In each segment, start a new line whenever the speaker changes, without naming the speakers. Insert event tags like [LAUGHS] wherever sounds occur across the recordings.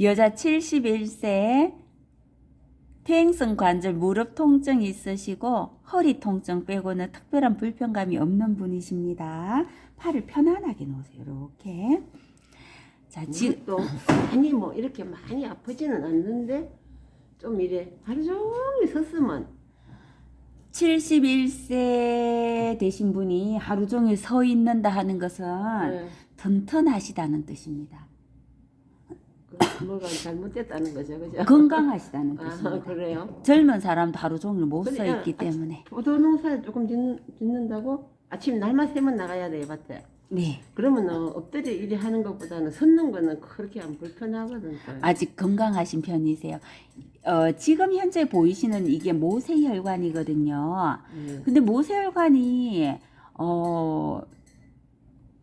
여자 71세 퇴행성 관절 무릎 통증이 있으시고 허리 통증 빼고는 특별한 불편감이 없는 분이십니다. 팔을 편안하게 놓으세요. 이렇게. 자, 지,
무릎도 많이 뭐 이렇게 많이 아프지는 않는데 좀 이래 하루 종일 섰으면
71세 되신 분이 하루 종일 서 있는다 하는 것은
네,
튼튼하시다는 뜻입니다.
그 뭐가 잘못됐다는 거죠, 그죠?
건강하시다는
아
뜻입니다.
그래요?
젊은 사람도 하루 종일 못 서
그래,
있기
아,
때문에.
포도농사 조금 짓는, 짓는 다고 아침 날만 새면 나가야 돼 밭에.
네.
그러면 어, 엎드려 일이 하는 것보다는 섰는 거는 그렇게 안 불편하거든. 또.
아직 건강하신 편이세요. 어, 지금 현재 보이시는 이게 모세혈관이거든요.
네.
근데 모세혈관이 어,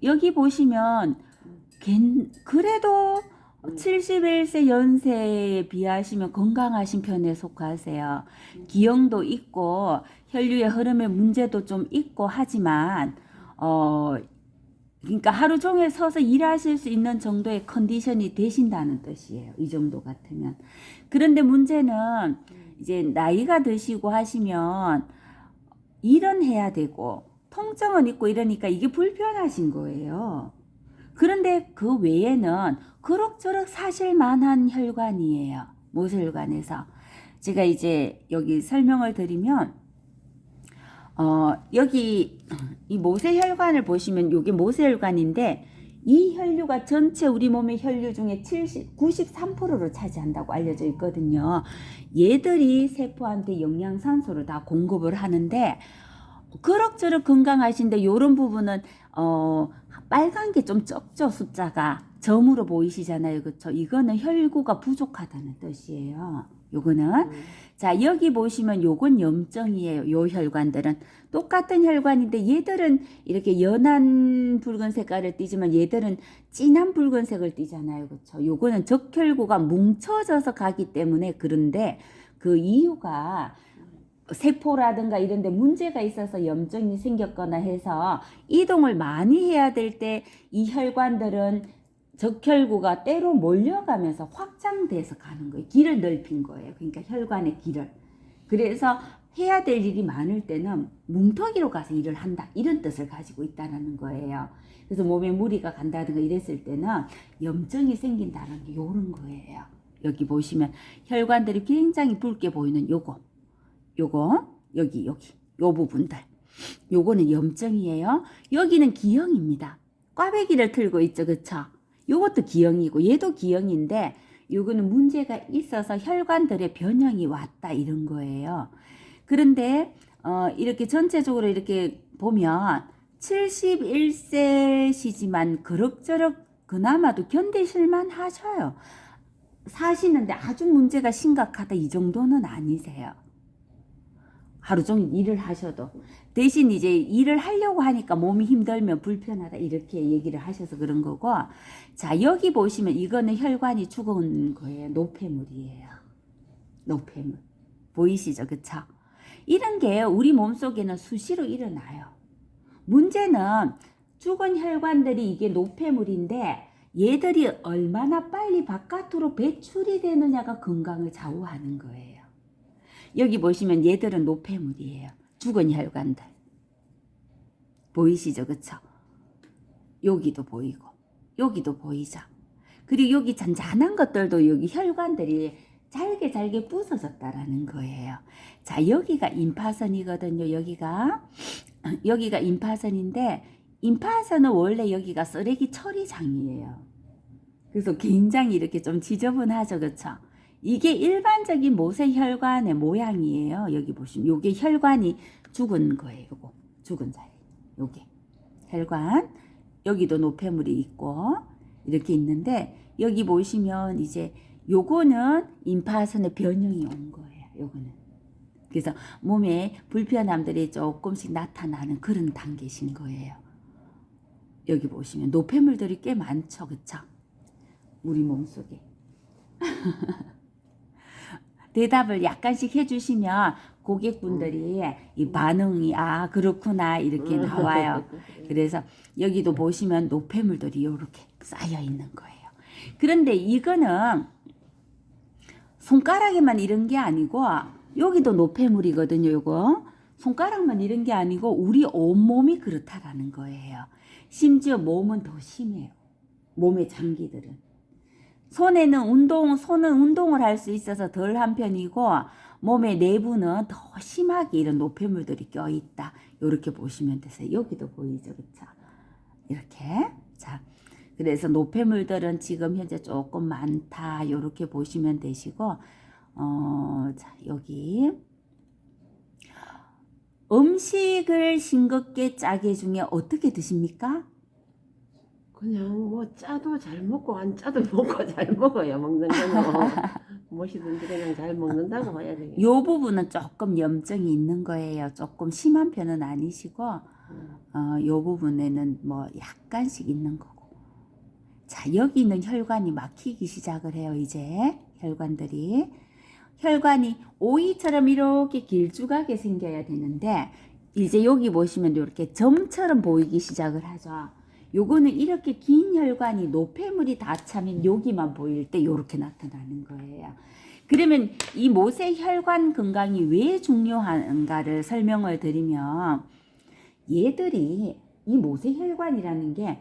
여기 보시면 괜- 그래도
음.
71세 연세에 비하시면 건강하신 편에 속하세요. 기형도 있고 혈류의 흐름에 문제도 좀 있고 하지만 어 그러니까 하루 종일 서서 일하실 수 있는 정도의 컨디션이 되신다는 뜻이에요. 이 정도 같으면. 그런데 문제는 이제 나이가 드시고 하시면 일은 해야 되고 통증은 있고 이러니까 이게 불편하신 거예요. 그런데 그 외에는 그럭저럭 사실 만한 혈관이에요. 모세혈관에서. 제가 이제 여기 설명을 드리면 어, 여기 이 모세혈관을 보시면 이게 모세혈관인데 이 혈류가 전체 우리 몸의 혈류 중에 70, 93%를 차지한다고 알려져 있거든요. 얘들이 세포한테 영양산소를 다 공급을 하는데 그럭저럭 건강하신데 이런 부분은 어 빨간 게 좀 적죠 숫자가. 점으로 보이시잖아요. 그렇죠 이거는 혈구가 부족하다는 뜻이에요. 요거는.
음.
자 여기 보시면 요건 염증이에요. 요 혈관들은. 똑같은 혈관인데 얘들은 이렇게 연한 붉은 색깔을 띠지만 얘들은 진한 붉은색을 띠잖아요. 그렇죠 요거는 적혈구가 뭉쳐져서 가기 때문에 그런데 그 이유가 세포라든가 이런 데 문제가 있어서 염증이 생겼거나 해서 이동을 많이 해야 될 때 이 혈관들은 적혈구가 때로 몰려가면서 확장돼서 가는 거예요. 길을 넓힌 거예요. 그러니까 혈관의 길을. 그래서 해야 될 일이 많을 때는 뭉텅이로 가서 일을 한다. 이런 뜻을 가지고 있다는 거예요. 그래서 몸에 무리가 간다든가 이랬을 때는 염증이 생긴다는 게 요런 거예요. 여기 보시면 혈관들이 굉장히 붉게 보이는 요거. 요거 여기 여기 요 부분들 요거는 염증이에요. 여기는 기형입니다. 꽈배기를 틀고 있죠. 그쵸? 요것도 기형이고 얘도 기형인데 요거는 문제가 있어서 혈관들의 변형이 왔다 이런 거예요. 그런데 어 이렇게 전체적으로 이렇게 보면 71세시지만 그럭저럭 그나마도 견디실만 하셔요. 사시는데 아주 문제가 심각하다 이 정도는 아니세요 하루 종일 일을 하셔도 대신 이제 일을 하려고 하니까 몸이 힘들면 불편하다 이렇게 얘기를 하셔서 그런 거고 자 여기 보시면 이거는 혈관이 죽은 거예요. 노폐물이에요. 노폐물. 보이시죠? 그쵸? 이런 게 우리 몸속에는 수시로 일어나요. 문제는 죽은 혈관들이 이게 노폐물인데 얘들이 얼마나 빨리 바깥으로 배출이 되느냐가 건강을 좌우하는 거예요 여기 보시면 얘들은 노폐물이에요. 죽은 혈관들. 보이시죠? 그쵸? 여기도 보이고, 여기도 보이죠? 그리고 여기 잔잔한 것들도 여기 혈관들이 잘게 잘게 부서졌다라는 거예요. 자, 여기가 임파선이거든요. 여기가. [SNIFFS] 여기가 임파선인데, 임파선은 원래 여기가 쓰레기 처리장이에요. 그래서 굉장히 이렇게 좀 지저분하죠. 그쵸? 이게 일반적인 모세혈관의 모양이에요. 여기 보시면 요게 혈관이 죽은 거예요. 요거 죽은 자리. 요게 혈관. 여기도 노폐물이 있고 이렇게 있는데 여기 보시면 이제 요거는 임파선의 변형이 온 거예요. 요거는. 그래서 몸에 불편함들이 조금씩 나타나는 그런 단계신 거예요. 여기 보시면 노폐물들이 꽤 많죠. 그쵸? 우리 몸 속에. [LAUGHS] 대답을 약간씩 해주시면 고객분들이 이 반응이 아 그렇구나 이렇게 나와요. [LAUGHS] 그래서 여기도 보시면 노폐물들이 이렇게 쌓여 있는 거예요. 그런데 이거는 손가락에만 이런 게 아니고 여기도 노폐물이거든요. 요거 손가락만 이런 게 아니고 우리 온몸이 그렇다라는 거예요. 심지어 몸은 더 심해요. 몸의 장기들은 손에는 운동 손은 운동을 할 수 있어서 덜 한 편이고 몸의 내부는 더 심하게 이런 노폐물들이 껴 있다. 이렇게 보시면 되세요. 여기도 보이죠, 그렇죠? 이렇게 자. 그래서 노폐물들은 지금 현재 조금 많다. 이렇게 보시면 되시고 어, 자, 여기 음식을 싱겁게 짜게 중에 어떻게 드십니까?
그냥 뭐 짜도 잘 먹고 안 짜도 [LAUGHS] 먹고 잘 먹어요 먹는 거는 [LAUGHS] 무엇이든지 그냥 잘 먹는다고 봐야 되겠
요 부분은 조금 염증이 있는 거예요. 조금 심한 편은 아니시고 어, 요 부분에는 뭐 약간씩 있는 거고. 자, 여기 있는 혈관이 막히기 시작을 해요, 이제. 혈관들이. 혈관이 오이처럼 이렇게 길쭉하게 생겨야 되는데, 이제 여기 보시면 이렇게 점처럼 보이기 시작을 하죠. 요거는 이렇게 긴 혈관이 노폐물이 다 차면 여기만 보일 때 이렇게 나타나는 거예요. 그러면 이 모세 혈관 건강이 왜 중요한가를 설명을 드리면 얘들이 이 모세 혈관이라는 게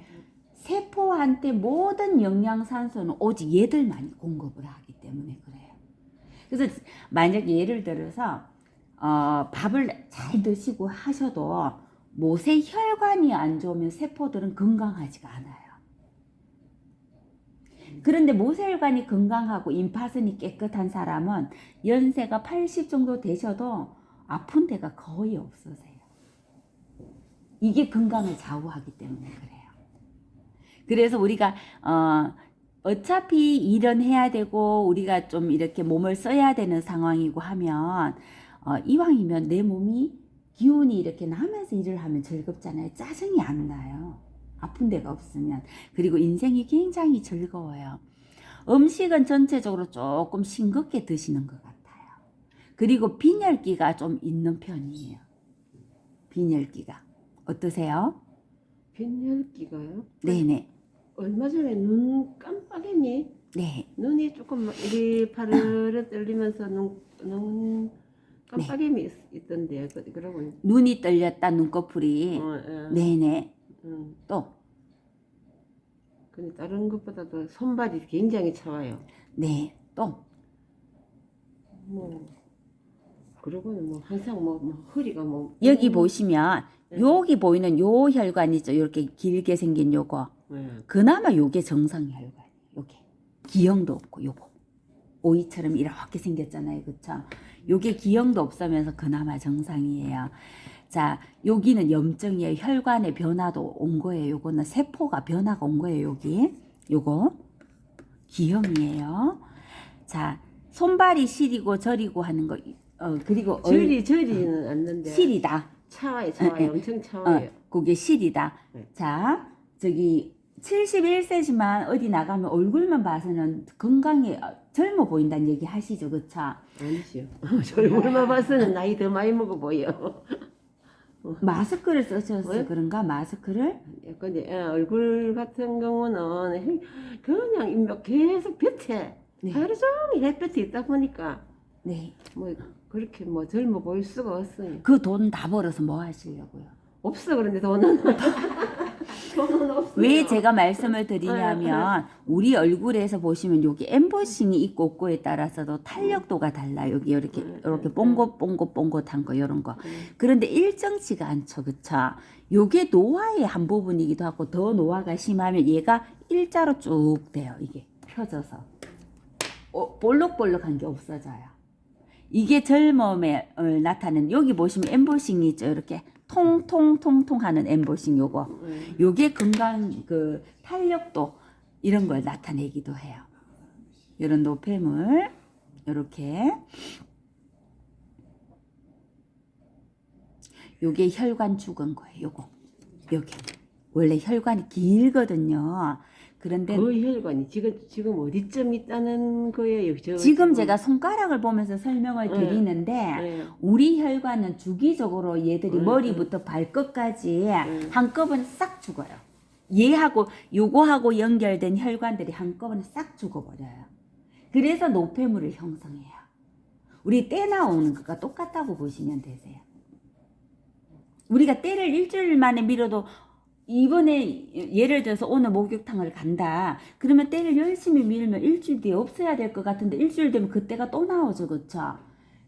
세포한테 모든 영양산소는 오직 얘들만이 공급을 하기 때문에 그래요. 그래서 만약에 예를 들어서 어, 밥을 잘 드시고 하셔도 모세 혈관이 안 좋으면 세포들은 건강하지가 않아요. 그런데 모세혈관이 건강하고 임파선이 깨끗한 사람은 연세가 80 정도 되셔도 아픈 데가 거의 없으세요. 이게 건강을 좌우하기 때문에 그래요. 그래서 우리가 어 어차피 일은 해야 되고 우리가 좀 이렇게 몸을 써야 되는 상황이고 하면 어 이왕이면 내 몸이 기운이 이렇게 나면서 일을 하면 즐겁잖아요. 짜증이 안 나요. 아픈 데가 없으면. 그리고 인생이 굉장히 즐거워요. 음식은 전체적으로 조금 싱겁게 드시는 것 같아요. 그리고 빈혈기가 좀 있는 편이에요. 빈혈기가. 어떠세요?
빈혈기가요?
네네.
얼마 전에 눈 깜빡이니
네.
눈이 조금 막 이리 파르르 떨리면서 눈, 눈 깜빡임이 있, 있던데 그, 그러고
눈이 떨렸다, 눈꺼풀이.
어, 예.
네네.
음.
또,
근데 다른 것보다도 손발이 굉장히 차와요.
네. 또,
뭐 그러고는 뭐 항상 뭐, 뭐 허리가 뭐
여기
음,
보시면,
네.
여기 보이는 요 혈관 있죠? 이렇게 길게 생긴 요거.
예.
그나마 요게 정상 혈관. 요게. 기형도 없고, 요거. 오이처럼 이렇게 생겼잖아요. 그쵸? 요게 기형도 없으면서 그나마 정상이에요. 자, 여기는 염증이에요. 혈관의 변화도 온 거예요. 요거는 세포가 변화가 온 거예요. 여기. 요거. 기형이에요. 자, 손발이 시리고 저리고 하는 거. 어, 그리고 얼-
저리 저리는 않는데
실이다.
차와요 차와요. 엄청
어,
차와요.
그게 실이다.
네.
자, 저기 71세지만 어디 나가면 얼굴만 봐서는 건강에 어, 젊어 보인다는 얘기 하시죠, 그쵸?
아니죠. 젊은만 [LAUGHS] 봐서는 나이 더 많이 먹어 보여. [LAUGHS]
마스크를 쓰셔서
왜?
그런가? 마스크를?
근데 예, 얼굴 같은 경우는 해- 그냥 인명 계속 볕에
네.
하루 종일 햇볕에 있다 보니까
네.
뭐 그렇게 뭐 젊어 보일 수가 없어요.
그 돈 다 벌어서 뭐 하시려고요?
없어 그런데 돈은. [LAUGHS]
왜 제가 말씀을 드리냐면 우리 얼굴에서 보시면 여기 엠보싱이 있고 없고에 따라서도 탄력도가 달라요. 여기 이렇게
음,
이렇게
음,
뽕긋뽕긋뽕긋한 거 이런 거.
음.
그런데 일정치가 않죠, 그쵸? 요게 노화의 한 부분이기도 하고 더 노화가 심하면 얘가 일자로 쭉 돼요. 이게 펴져서 어, 볼록볼록한 게 없어져요. 이게 젊음에 어, 나타내는 여기 보시면 엠보싱이 있죠, 이렇게 통통통통 하는 엠보싱 요거.
음.
요게 건강 그 탄력도 이런 걸 나타내기도 해요. 이런 노폐물 이렇게 요게 혈관 죽은 거예요. 요거 여기 원래 혈관이 길거든요. 그런데
그 혈관이 지금 지금 어디쯤 있다는 거예요? 저
지금 제가 손가락을 보면서 설명을
네.
드리는데
예.
우리 혈관은 주기적으로 얘들이
음,
머리부터 발끝까지
음.
한꺼번에 싹 죽어요. 얘하고 요거하고 연결된 혈관들이 한꺼번에 싹 죽어버려요. 그래서 노폐물을 형성해요. 우리 때 나오는 것과 똑같다고 보시면 되세요. 우리가 때를 일주일 만에 밀어도 이번에 예를 들어서 오늘 목욕탕을 간다. 그러면 때를 열심히 밀면 일주일 뒤에 없어야 될 것 같은데 일주일 되면 그때가 또 나오죠. 그쵸?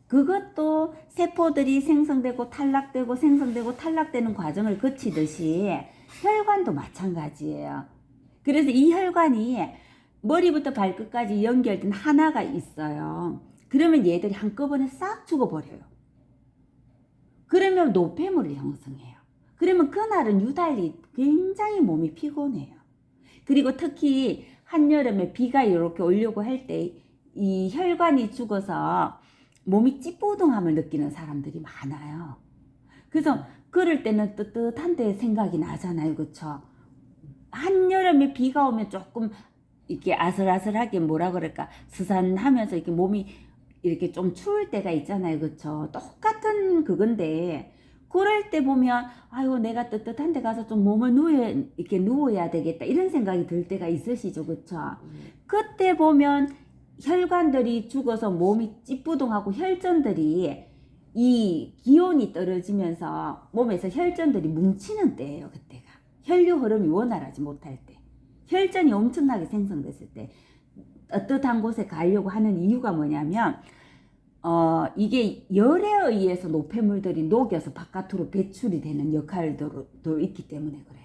그것도 세포들이 생성되고 탈락되고 생성되고 탈락되는 과정을 거치듯이 혈관도 마찬가지예요. 그래서 이 혈관이 머리부터 발끝까지 연결된 하나가 있어요. 그러면 얘들이 한꺼번에 싹 죽어버려요. 그러면 노폐물을 형성해요. 그러면 그날은 유달리 굉장히 몸이 피곤해요. 그리고 특히 한여름에 비가 이렇게 오려고 할 때 이 혈관이 죽어서 몸이 찌뿌둥함을 느끼는 사람들이 많아요. 그래서 그럴 때는 뜨뜻한 데 생각이 나잖아요. 그쵸? 한여름에 비가 오면 조금 이렇게 아슬아슬하게 뭐라 그럴까 스산하면서 이렇게 몸이 이렇게 좀 추울 때가 있잖아요. 그쵸? 똑같은 그건데 그럴 때 보면 아유 내가 뜨뜻한 데 가서 좀 몸을 누워 이렇게 누워야 되겠다 이런 생각이 들 때가 있으시죠. 그쵸? 그때 보면 혈관들이 죽어서 몸이 찌뿌둥하고 혈전들이 이 기온이 떨어지면서 몸에서 혈전들이 뭉치는 때예요. 그때가 혈류 흐름이 원활하지 못할 때 혈전이 엄청나게 생성됐을 때 따뜻한 곳에 가려고 하는 이유가 뭐냐면 어 이게 열에 의해서 노폐물들이 녹여서 바깥으로 배출이 되는 역할도 도 있기 때문에 그래요.